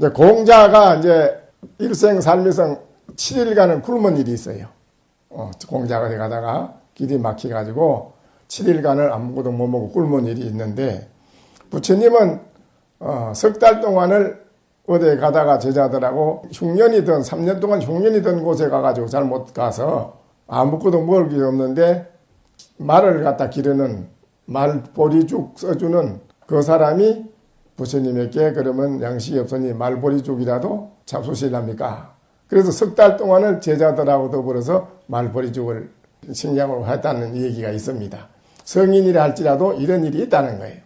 이제 공자가 이제 일생 살면서 7일간은 굶은 일이 있어요. 어, 공자가 돼 가다가 길이 막혀가지고 7일간을 아무것도 못 먹고 굶은 일이 있는데 부처님은 어, 석달 동안을 어디에 가다가 제자들하고 흉년이든 3년 동안 흉년이든 곳에 가가지고 잘 못 가서 아무것도 먹을 게 없는데 말을 갖다 기르는 말보리죽 써주는 그 사람이 부처님에게 그러면 양식이 없으니 말보리죽이라도 잡수실랍니까? 그래서 석 달 동안을 제자들하고 더불어서 말보리죽을 식량으로 했다는 얘기가 있습니다. 성인이라 할지라도 이런 일이 있다는 거예요.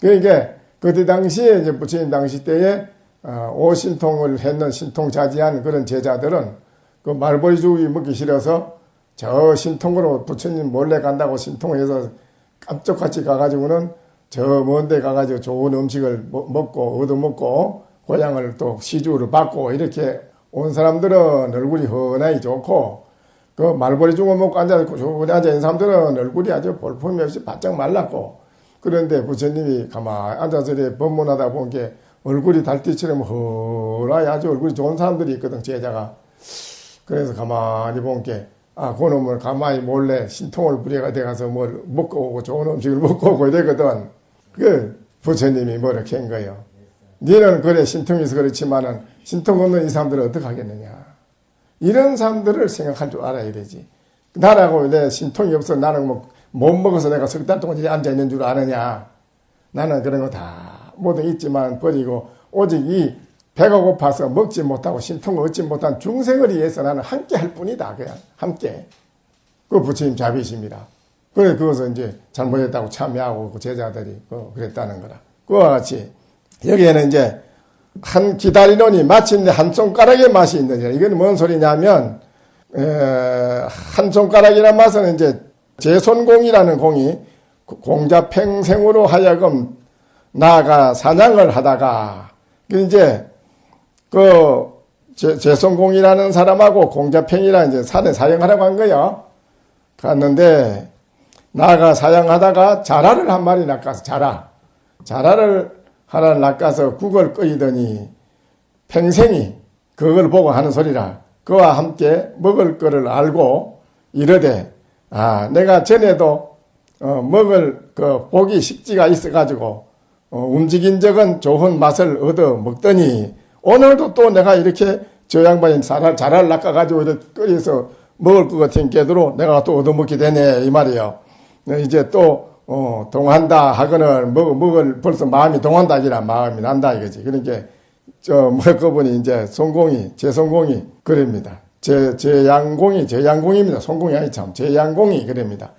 그러니까 그때 당시에 이제 부처님 당시 때에 어, 오신통을 했는 신통자지한 그런 제자들은 그 말보리죽이 먹기 싫어서 저 신통으로 부처님 몰래 간다고 신통해서 깜짝같이 가가지고는 저 먼데 가가지고 좋은 음식을 먹- 먹고 얻어먹고 고향을 또 시주를 받고 이렇게 온 사람들은 얼굴이 훤하게 좋고 그 말벌이 죽어 먹고 앉아있고 조용히 앉아있는 사람들은 얼굴이 아주 볼품이 없이 바짝 말랐고 그런데 부처님이 가만히 앉아서 법문하다 보니 게 얼굴이 달빛처럼 훤하게 아주 얼굴이 좋은 사람들이 있거든 제자가 그래서 가만히 본 게, 아, 그놈을 가만히 몰래 신통을 부려가 돼가서 뭘 먹고 오고 좋은 음식을 먹고 오고 이러거든. 그 부처님이 뭐라 한 거예요. 니는 그래 신통이서 그렇지만은 신통 없는 이 사람들은 어떻게 하겠느냐. 이런 사람들을 생각할 줄 알아야 되지. 나라고 내 신통이 없어 나는 뭐 못 먹어서 내가 석 달 동안 앉아 있는 줄 아느냐. 나는 그런 거 다 모두 있지만 버리고 오직 이 배가 고파서 먹지 못하고 신통을 얻지 못한 중생을 위해서 나는 함께 할 뿐이다. 그냥 함께. 그 부처님 자비십니다. 그래 그것을 이제 잘못했다고 참여하고 그 제자들이 그 그랬다는 거라. 그와 같이 여기에는 이제 한 기다리노니 마침내 한 손가락의 맛이 있느니라. 이건 뭔 소리냐면 에, 한 손가락이라는 맛은 이제 제손공이라는 공이 그 공자 평생으로 하여금 나아가 사냥을 하다가 그 이제 그 제, 제손공이라는 사람하고 공자평이라는 이제 산에 사형하라고 한 거야. 갔는데 나아가 사냥하다가 자라를 한 마리 낚아서 자라. 자라를 하나 낚아서 국을 끓이더니 평생이 그걸 보고 하는 소리라. 그와 함께 먹을 거를 알고 이르되 아 내가 전에도 어, 먹을 그 보기 식지가 있어가지고 어, 움직인 적은 좋은 맛을 얻어 먹더니 오늘도 또 내가 이렇게 저 양반이 자랄 낚아가지고 끓여서 먹을 것 같은 게대로 내가 또 얻어먹게 되네 이 말이에요. 네, 이제 또 어, 동한다 하거는 먹, 먹을 벌써 마음이 동한다 이라 마음이 난다 이거지. 그러니까 저 먹고 보니 이제 성공이 제 성공이 그럽니다. 제, 제 양공이 제 양공입니다. 성공이 아니 참 제 양공이 그럽니다.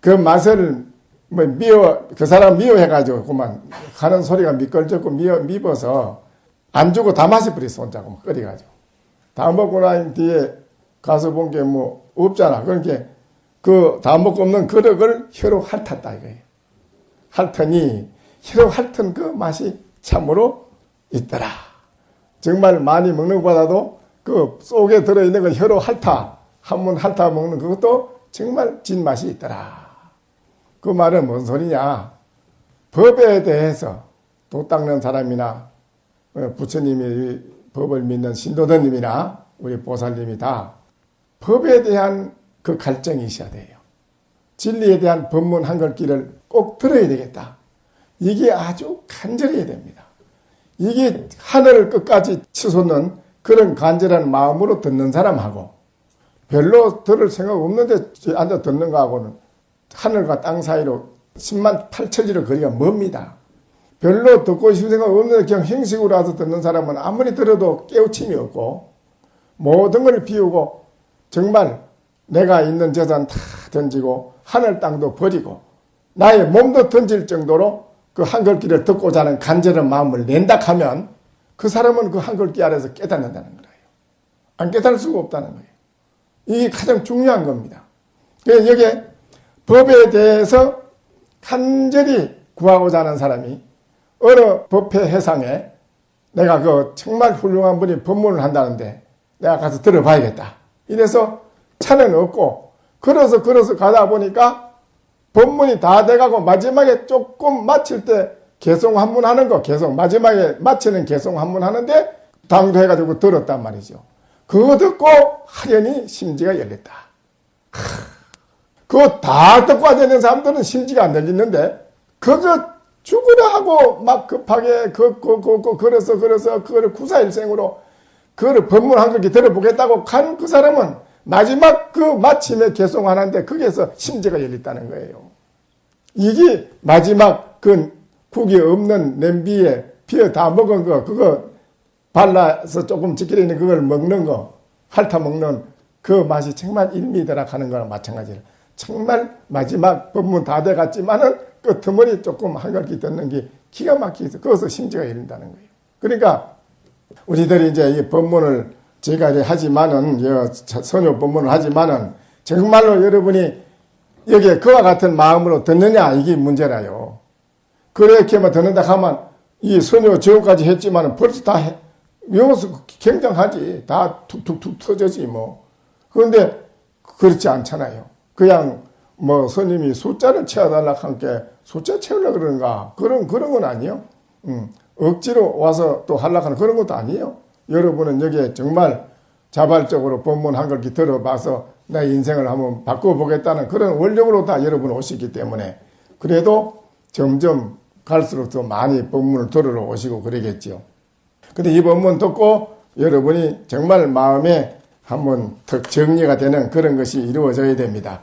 그 맛을 뭐 미워 그 사람 미워해 가지고 그만 하는 소리가 미끌쩍고 미워 미워서 안 주고 다 마셔버렸어 혼자고 끓여 가지고 다 먹고 난 뒤에 가서 본 게 뭐 없잖아. 그러니까 그다 먹고 없는 그릇을 혀로 핥았다 이거예요. 핥더니 혀로 핥은 그 맛이 참으로 있더라. 정말 많이 먹는 것보다도 그 속에 들어있는 걸 혀로 핥아 한번 핥아 먹는 그것도 정말 진맛이 있더라. 그 말은 뭔 소리냐? 법에 대해서 도 닦는 사람이나 어, 부처님이 법을 믿는 신도도님이나 우리 보살님이 다 법에 대한 그 갈증이 있어야 돼요. 진리에 대한 법문 한 글귀를 꼭 들어야 되겠다. 이게 아주 간절해야 됩니다. 이게 하늘을 끝까지 치솟는 그런 간절한 마음으로 듣는 사람하고 별로 들을 생각 없는데 앉아 듣는 거하고는 하늘과 땅 사이로 10만 8천리로 거리가 멉니다. 별로 듣고 싶은 생각 없는데 그냥 형식으로 와서 듣는 사람은 아무리 들어도 깨우침이 없고 모든 걸 비우고 정말 내가 있는 재산 다 던지고 하늘 땅도 버리고 나의 몸도 던질 정도로 그 한글귀를 듣고자 하는 간절한 마음을 낸다 하면 그 사람은 그 한글귀 아래서 깨닫는다는 거예요. 안 깨달을 수가 없다는 거예요. 이게 가장 중요한 겁니다. 그래서 여기에 법에 대해서 간절히 구하고자 하는 사람이 어느 법회 해상에 내가 그 정말 훌륭한 분이 법문을 한다는데 내가 가서 들어봐야겠다. 이래서 차는 없고 걸어서 걸어서 가다 보니까 법문이 다 돼가고 마지막에 조금 마칠 때 개송 한문 하는 거, 개송. 마지막에 마치는 개송 한문 하는데 당도해가지고 들었단 말이죠. 그거 듣고 하려니 심지가 열렸다. 하, 그거 다 듣고 앉아있는 사람들은 심지가 안 열리는데, 그거 죽으라 하고 막 급하게 그, 그, 그, 그, 그래서, 그래서, 그거를 구사일생으로, 그거를 법문 한 걸기 들어보겠다고 간 그 사람은 마지막 그 마침에 개송하는데 거기에서 심지가 열렸다는 거예요. 이게 마지막 그 국이 없는 냄비에 피어 다 먹은 거, 그거 발라서 조금 지키려는 그걸 먹는 거, 핥아 먹는 그 맛이 정말 일미더락 하는 거랑 마찬가지로. 정말 마지막 법문 다 돼갔지만은 끄트머리 조금 한걸기 듣는 게 기가 막히게 거기서 심지가 열린다는 거예요. 그러니까 우리들이 이제 이 법문을 제가 이제 하지만은, 여 선요 법문을 하지만은 정말로 여러분이 여기에 그와 같은 마음으로 듣느냐 이게 문제라요. 그렇게만 듣는다 하면 이 선요 제호까지 했지만은 벌써 다 해, 외워서 굉장하지. 다 툭툭툭 터져지 뭐. 그런데 그렇지 않잖아요. 그냥 뭐 스님이 숫자를 채워달라 한게 숫자 채우려고 그러는가. 그런, 그런 건 아니에요. 음, 억지로 와서 또 하려고 하는 그런 것도 아니에요. 여러분은 여기에 정말 자발적으로 법문 한걸 들어봐서 내 인생을 한번 바꿔보겠다는 그런 원력으로 다 여러분 오시기 때문에 그래도 점점 갈수록 더 많이 법문을 들으러 오시고 그러겠죠. 근데 이 법문 듣고 여러분이 정말 마음에 한번 더 정리가 되는 그런 것이 이루어져야 됩니다.